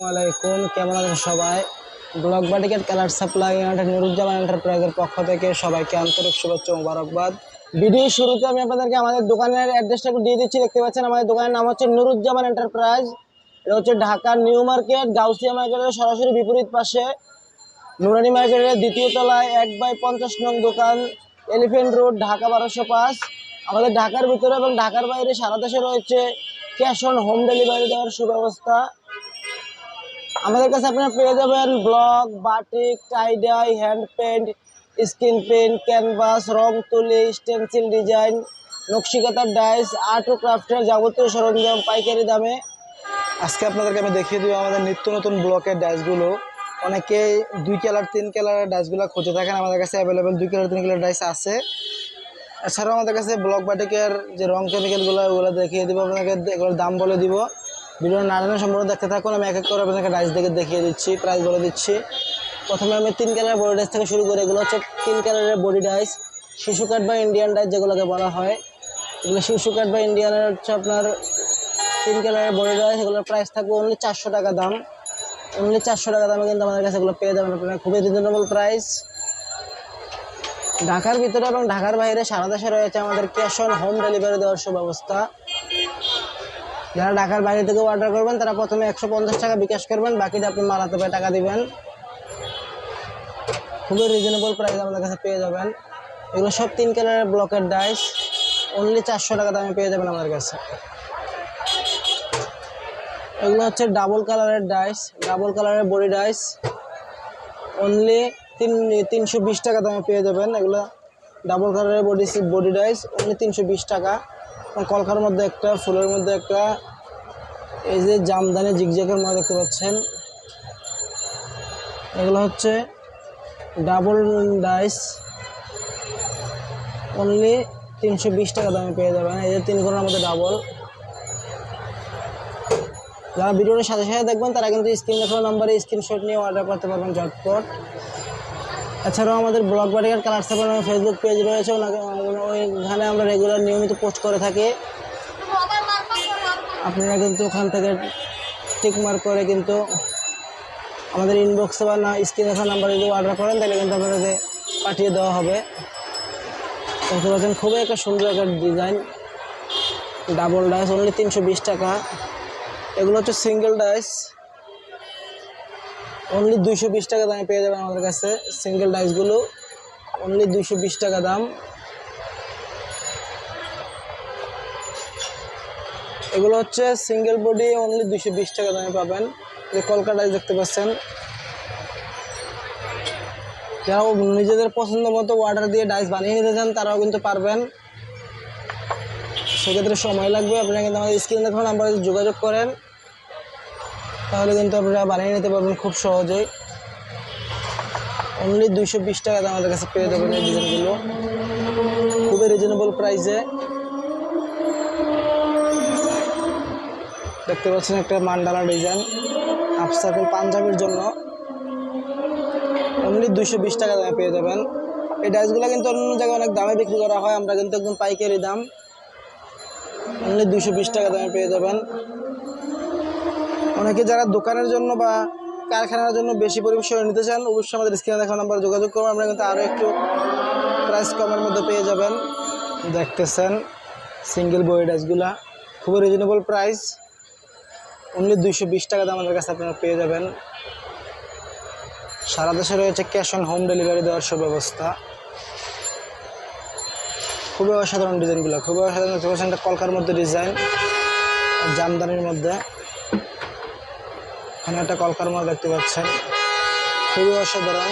আলাইকুম কেমন আছেন সবাই? ব্লক বাটিকের কালার সাপ্লাই নুরুজ্জামান এন্টারপ্রাইজের পক্ষ থেকে সবাইকে আন্তরিক শুভেচ্ছা ও মোবারকবাদ। ভিডিও শুরুতে আমি আপনাদেরকে আমাদের দোকানের অ্যাড্রেসটা একটু দিয়ে দিচ্ছি, দেখতে পাচ্ছেন আমাদের দোকানের নাম হচ্ছে নুরুজ্জামান এন্টারপ্রাইজ এটা হচ্ছে ঢাকা নিউ মার্কেট, গাউসিয়া মার্কেটের সরাসরি বিপরীত পাশে। নুরানি মার্কেটের দ্বিতীয় তলায় এক বাই পঞ্চাশ নং দোকান এলিফেন্ট রোড ঢাকা বারোশো পাঁচ। আমাদের ঢাকার ভিতরে এবং ঢাকার বাইরে সারা দেশে রয়েছে ক্যাশ অন হোম ডেলিভারি দেওয়ার সুব্যবস্থা। আমাদের কাছে আপনারা পেয়ে যাবেন block, batik tie dye hand paint screen paint canvas রং তুলি স্টেনসিল ডিজাইন নকশিকাতার ডাইস আর্ট ও ক্রাফটের যাবতীয় সরঞ্জাম, পাইকারি দামে। আজকে আপনাদেরকে আমি দেখিয়ে দিব আমাদের নিত্য নতুন ব্লকের ডাইসগুলো অনেকে দুই কালার, তিন কালারের ডাইসগুলো খুঁজে থাকেন, আমাদের কাছে অ্যাভেলেবেল দুই কালার, তিন কালার ডাইস আছে। এছাড়াও আমাদের কাছে ব্লক, বাটিকের যে রং কেমিক্যালগুলো ওগুলো দেখিয়ে দিব আপনাকে এগুলোর দাম বলে দিব। ভিডিও নানান সম্পর্ক দেখতে থাকুন, আমি এক এক করে আপনাকে ডাইস দেখে দেখিয়ে দিচ্ছি প্রাইস বলে দিচ্ছি। প্রথমে আমি তিন কালারের বডি ডাইস থেকে শুরু করি, এগুলো হচ্ছে তিন কালারের বডি ডাইস শিশু কাঠ বা ইন্ডিয়ান ডাইস যেগুলোকে বলা হয়। এগুলো শিশু কাঠ বা ইন্ডিয়ানের হচ্ছে আপনার তিন কালারের বডি ডাইস এগুলোর প্রাইস থাকবে অনলি চারশো টাকা দাম। অনলি চারশো টাকা দামে কিন্তু আমাদের কাছে এগুলো পেয়ে যাবেন আপনারা। খুবই রিজনেবল প্রাইস ঢাকার ভিতরে এবং ঢাকার বাইরে সারা দেশে রয়েছে আমাদের ক্যাশ অন হোম ডেলিভারি দেওয়ার সুব্যবস্থা। যারা ঢাকার বাইরে থেকে অর্ডার করবেন, তারা প্রথমে একশো পঞ্চাশ টাকা বিকাশ করবেন, বাকিটা আপনি মাল হাতে পেয়ে টাকা দিবেন। খুবই রিজনেবল প্রাইস আমাদের কাছে পেয়ে যাবেন। এগুলো সব তিন কালারের ব্লকের ডাইস অনলি চারশো টাকা দামে পেয়ে যাবেন আমাদের কাছে। এগুলো হচ্ছে ডাবল কালারের ডাইস ডাবল কালারের বডি ডাইস অনলি তিন, তিনশো বিশ টাকা দামে পেয়ে যাবেন। এগুলো ডাবল কালারের বডি বডি ডাইস অনলি তিনশো বিশ টাকা। কলকার মধ্যে একটা, ফুলের মধ্যে একটা। এই যে জামদানি জিগজ্যাগের মধ্যে দেখতে পাচ্ছেন। এগুলো হচ্ছে ডাবল ডাইস। অনলি তিনশো বিশ টাকা দামে পেয়ে যাবেন। এই যে তিন কোণের মধ্যে ডাবল। যারা ভিডিওর সাথে সাথে দেখবেন, তারা কিন্তু স্ক্রিন দেখানো নাম্বারে স্ক্রিনশট নিয়ে অর্ডার করতে পারবেন ঝটপট। এছাড়াও আমাদের ব্লগ বাটিকার কালার সেভেন ফেসবুক পেজ রয়েছে, ওনাকে, ওইখানে আমরা রেগুলার নিয়মিত পোস্ট করে থাকি। আপনারা কিন্তু ওখান থেকে টিক মার্ক করে কিন্তু আমাদের ইনবক্সে বা না স্ক্রিন নাম্বারে যদি অর্ডার করেন, তাহলে কিন্তু আপনাদেরকে পাঠিয়ে দেওয়া হবে। দেখতে পাচ্ছেন, খুবই একটা সুন্দর একটা ডিজাইন ডাবল ডাইস অনলি তিনশো বিশ টাকা। এগুলো হচ্ছে সিঙ্গেল ডাইস অনলি দুইশো বিশ টাকা দামে পেয়ে যাবেন আমাদের কাছে সিঙ্গেল ডাইসগুলো অনলি দুইশো বিশ টাকা দাম। এগুলো হচ্ছে সিঙ্গেল বডি অনলি দুইশো বিশ টাকা দামে পাবেন। যে কলকা ডাইস দেখতে পাচ্ছেন। যারা নিজেদের পছন্দ মতো অর্ডার দিয়ে ডাইস বানিয়ে নিতে চান, তারাও কিন্তু পারবেন। সেক্ষেত্রে সময় লাগবে। আপনারা কিন্তু আমাদের স্ক্রিন দেখুন নাম্বারে যোগাযোগ করেন। তাহলে কিন্তু আপনারা বানিয়ে নিতে পারবেন খুব সহজেই। অনলি দুইশো বিশ টাকা আমাদের কাছে পেয়ে যাবেন এই ডিজাইনগুলো। খুবই রিজনেবল প্রাইসে দেখতে পাচ্ছেন একটা মান্ডালা ডিজাইন হাফ সার্কেল পাঞ্জাবির জন্য। অনলি দুইশো বিশ টাকা দামে পেয়ে যাবেন। এই ডাইসগুলো কিন্তু অন্য জায়গায় অনেক দামে বিক্রি করা হয়, আমরা কিন্তু একদম পাইকারি দাম। অনলি দুইশো বিশ টাকা দামে পেয়ে যাবেন। অনেকে যারা দোকানের জন্য বা কারখানার জন্য বেশি পরিবেশন নিতে চান, অবশ্যই আমাদের স্ক্রিনে দেখা নাম্বার যোগাযোগ করবেন আমরা কিন্তু আরও একটু প্রাইস কমের মধ্যে পেয়ে যাবেন। দেখতেছেন সিঙ্গেল বই খুবই রিজনেবল প্রাইস অনলি দুইশো বিশ টাকা দাম আমাদের কাছে আপনারা পেয়ে যাবেন। সারা দেশে রয়েছে ক্যাশ অন হোম ডেলিভারি দেওয়ার সুব্যবস্থা। খুবই অসাধারণ ডিজাইনগুলো খুবই অসাধারণ কলকার মধ্যে ডিজাইন জামদানির মধ্যে। এখানে একটা কলকার মধ্যে দেখতে পাচ্ছেন। খুবই অসাধারণ।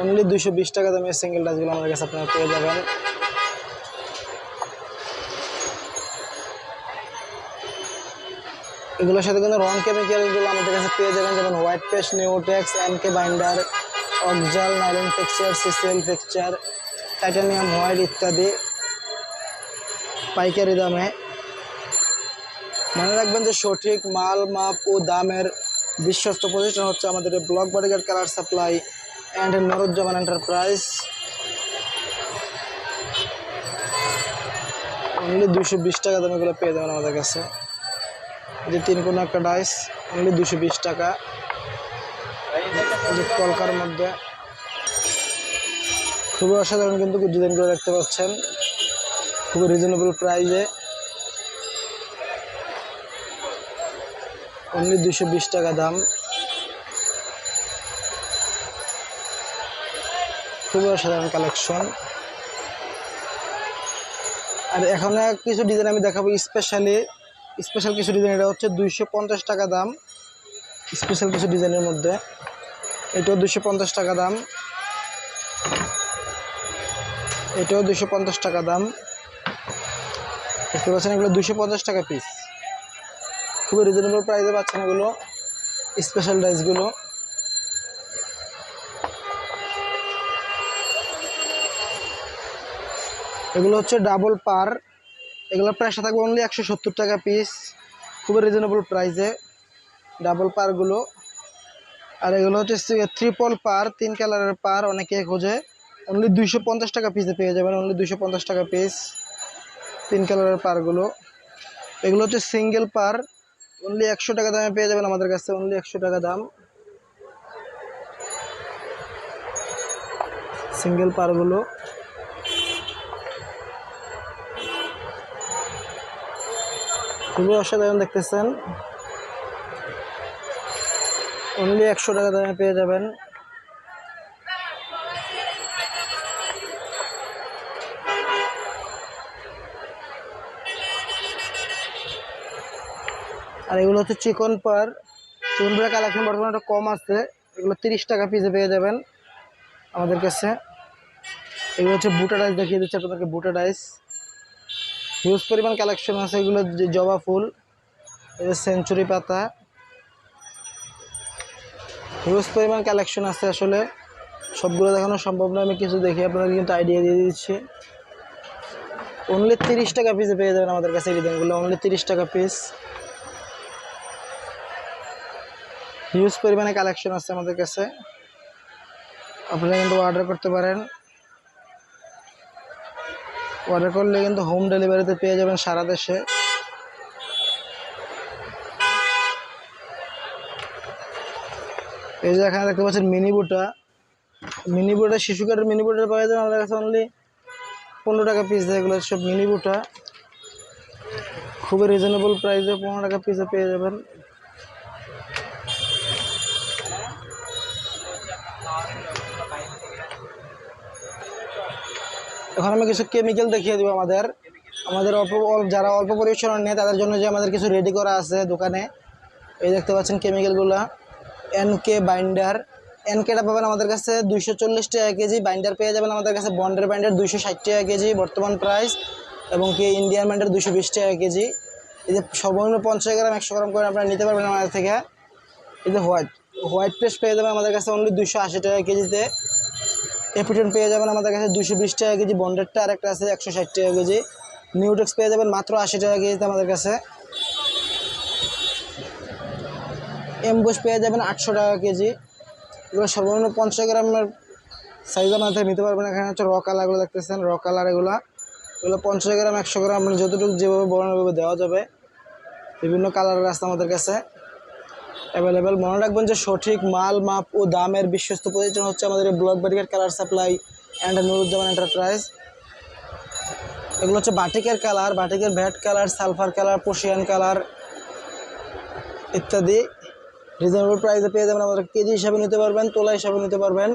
অনলি দুইশো বিশ টাকা দামে সিঙ্গেল ডাচগুলো আমাদের কাছে আপনারা পেয়ে যাবেন। এগুলোর সাথে কিন্তু রং কেমিক্যালগুলো আমাদের কাছে পেয়ে যাবেন, যেমন white paste Newtex MK binder অকজাল nylon texture CCL texture titanium white ইত্যাদি। পাইকারি দামে। মনে রাখবেন যে সঠিক মাল, মাপ ও দামের বিশ্বস্ত প্রতিষ্ঠান হচ্ছে আমাদের block bodyguard colour supply and Nuruzzaman enterprise only দুশো বিশ টাকা দামে এগুলো পেয়ে যাবেন আমাদের কাছে। যে তিন কোনো একটা ডাইস অনলি দুশো বিশ টাকা। কলকার মধ্যে। খুবই অসাধারণ কিন্তু ডিজাইনগুলো দেখতে পাচ্ছেন। খুবই রিজনেবল প্রাইসে অনলি দুশো বিশ টাকা দাম। খুবই অসাধারণ কালেকশন আর এখানে কিছু ডিজাইন আমি দেখাবো স্পেশালি স্পেশাল কিছু ডিজাইন এটা হচ্ছে দুইশো পঞ্চাশ টাকা দাম। স্পেশাল কিছু ডিজাইনের মধ্যে। এটাও দুশো টাকা দাম। এটাও দুশো টাকা দাম। দেখতে পাচ্ছেন এগুলো দুশো টাকা পিস খুবই রিজনেবল প্রাইসে পাচ্ছেন এগুলো স্পেশাল ডাইসগুলো এগুলো হচ্ছে ডাবল পার। এগুলো প্রাইসটা থাকবে অনলি একশো সত্তর টাকা পিস খুবই রিজনেবল প্রাইসে ডাবল পারগুলো আর এগুলো হচ্ছে ত্রিপল পার, তিন কালারের পার অনেকে খোঁজে। অনলি দুইশো পঞ্চাশ টাকা পিসে পেয়ে যাবেন অনলি দুইশো পঞ্চাশ টাকা পিস তিন কালারের পারগুলো এগুলো হচ্ছে সিঙ্গেল পার। অনলি একশো টাকা দামে পেয়ে যাবেন আমাদের কাছে অনলি একশো টাকা দাম। সিঙ্গেল পারগুলো খুবই অসাধারণ দেখতেছেন। অনলি একশো টাকা দামে পেয়ে যাবেন। আর এগুলো হচ্ছে চিকন পার। চিকন পার কালেকশন বর্তমানে একটু কম আছে। এগুলো তিরিশ টাকা পিসে পেয়ে যাবেন আমাদের কাছে। এগুলো হচ্ছে বুটা ডাইস দেখিয়ে দিচ্ছে আপনাদেরকে বুটা ডাইস হিউজ পরিমাণ কালেকশন আছে এগুলো, যে জবা ফুল সেঞ্চুরি পাতা। হিউজ পরিমাণ কালেকশন আছে আসলে। সবগুলো দেখানো সম্ভব নয় আমি কিছু দেখে, আপনাদের কিন্তু আইডিয়া দিয়ে দিচ্ছি। অনলি তিরিশ টাকা পিসে পেয়ে যাবেন আমাদের কাছে এই ডিজাইনগুলো অনলি তিরিশ টাকা পিস হিউজ পরিমাণে কালেকশন আছে আমাদের কাছে। আপনারা কিন্তু অর্ডার করতে পারেন। অর্ডার করলে কিন্তু হোম ডেলিভারিতে পেয়ে যাবেন সারা দেশে। এই যে এখানে দেখতে পাচ্ছেন মিনি বুটা। মিনি বুটা, শিশু কাঠের মিনি বুটার পাওয়া যাবে আমাদের কাছে অনলি পনেরো টাকা পিস দেয় এগুলো সব মিনি বুটা। খুবই রিজনেবল প্রাইসে পনেরো টাকা পিসে পেয়ে যাবেন। এখন আমি কিছু কেমিক্যাল দেখিয়ে দিব আমাদের। আমাদের অল্প যারা অল্প পরিসরের নেয়, তাদের জন্য যে আমাদের কিছু রেডি করা আছে দোকানে। এই দেখতে পাচ্ছেন কেমিক্যালগুলো এনকে বাইন্ডার এনকেটা পাবেন আমাদের কাছে দুইশো চল্লিশ টাকা কেজি। বাইন্ডার পেয়ে যাবেন আমাদের কাছে বন্ডের বাইন্ডার দুইশো ষাট টাকা কেজি, বর্তমান প্রাইস এবং কি ইন্ডিয়ান বাইন্ডার দুশো বিশ টাকা কেজি। এই যে সর্বনিম্ন পঞ্চাশ গ্রাম, একশো গ্রাম করে আপনারা নিতে পারবেন আমাদের থেকে। এই যে হোয়াইট হোয়াইট পেস্ট পেয়ে যাবেন আমাদের কাছে অনলি দুশো আশি টাকা কেজিতে। এপিটেন পেয়ে যাবেন আমাদের কাছে দুশো বিশ টাকা কেজি বন্ডেরটা আরেকটা আছে একশো ষাট টাকা কেজি। নিউটেক্স পেয়ে যাবেন মাত্র আশি টাকা কেজিতে আমাদের কাছে। এমবোস পেয়ে যাবেন আটশো টাকা কেজি। এগুলো সর্বনিম্ন পঞ্চাশ গ্রামের সাইজ আমাদের নিতে পারবেন। এখানে হচ্ছে র কালারগুলো দেখতেছেন র কালার এগুলো। এগুলো পঞ্চাশ গ্রাম, একশো গ্রাম যতটুকু যেভাবে বর্ণভাবে দেওয়া যাবে। বিভিন্ন কালারের আছে আমাদের কাছে। অ্যাভেলেবেল মনে রাখবেন যে সঠিক মাল, মাপ ও দামের বিশ্বস্ত প্রতিষ্ঠান হচ্ছে আমাদের এই block barricade colour supply and Nuruzzaman enterprise এগুলো হচ্ছে বাটিকের কালার বাটিকের ভ্যাট কালার সালফার কালার পোশিয়ান কালার ইত্যাদি। রিজনেবল প্রাইসে পেয়ে যাবেন আমাদের কেজি হিসাবে নিতে পারবেন, তোলা হিসাবে নিতে পারবেন।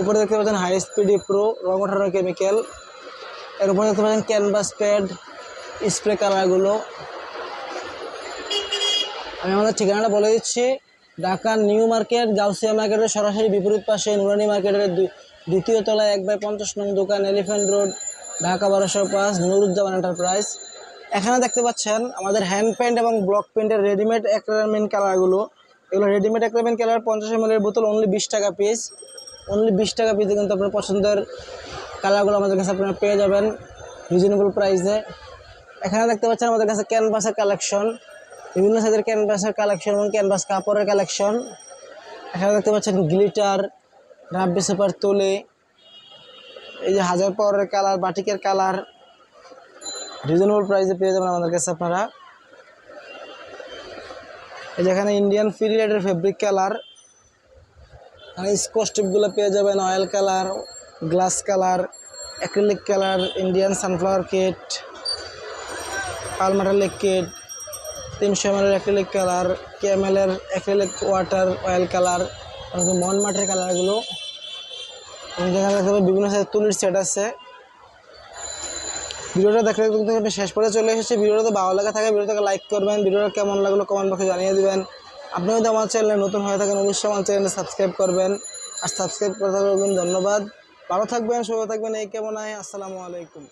উপরে দেখতে পাচ্ছেন হাই স্পিডি প্রো রং ওঠানো কেমিক্যাল এর উপরে দেখতে পাচ্ছেন ক্যানভাস প্যাড স্প্রে কালারগুলো আমি আমাদের ঠিকানাটা বলে দিচ্ছি। ঢাকা নিউ মার্কেট, গাউসিয়া মার্কেটের সরাসরি বিপরীত পাশে নুরানি মার্কেটের দ্বিতীয় তলায় এক বাই পঞ্চাশ নং দোকান এলিফ্যান্ট রোড, ঢাকা বারোশো পাঁচ, নুরুজ্জামান এন্টারপ্রাইজ। এখানে দেখতে পাচ্ছেন আমাদের হ্যান্ড প্যান্ট এবং ব্লক প্যান্টের রেডিমেড অ্যাক্রামেন্ট কালারগুলো। এগুলো রেডিমেড অ্যাক্রামেন্ট কালার পঞ্চাশ এম বোতল অনলি বিশ টাকা পিস অনলি বিশ টাকা পিসে কিন্তু আপনার পছন্দের কালারগুলো আমাদের কাছে আপনারা পেয়ে যাবেন। রিজনেবল প্রাইসে এখানে দেখতে পাচ্ছেন আমাদের কাছে ক্যানভাসের কালেকশন বিভিন্ন সাইজের ক্যানভাসের কালেকশন এবং ক্যানভাস কাপড়ের কালেকশন এখানে দেখতে পাচ্ছেন গ্লিটার রাব্বি সুপার তুলে, এই যে হাজার পাওয়ারের কালার বাটিকের কালার রিজনেবল প্রাইসে পেয়ে যাবেন আমাদের কাছে আপনারা। এই যেখানে ইন্ডিয়ান ফিরিলেটের ফেব্রিক কালার স্কচ টিপগুলো পেয়ে যাবেন oil colour glass colour acrylic colour Indian sunflower kit পালমাটালিক kit তিনশো এম এর অ্যাক্রিলিক কালার কেএমএলের অ্যাক্রিলিক ওয়াটার অয়েল কালার মন মাঠের কালারগুলো যেখানে দেখতে বিভিন্ন সাইজের তুলির সেট আছে। ভিডিওটা দেখলে কিন্তু শেষ পরে চলে এসেছে। ভিডিওটা ভালো লাগা থাকে, ভিডিওটাকে লাইক করবেন। ভিডিওটা কেমন লাগল কমেন্ট বক্সে জানিয়ে দেবেন। আপনি যদি আমার চ্যানেলে নতুন হয়ে থাকেন, অবশ্যই আমার চ্যানেলে সাবস্ক্রাইব করবেন। আর সাবস্ক্রাইব করতে পারবেন ধন্যবাদ। ভালো থাকবেন, সুস্থ থাকবেন, এই কেমন আসসালামু আলাইকুম।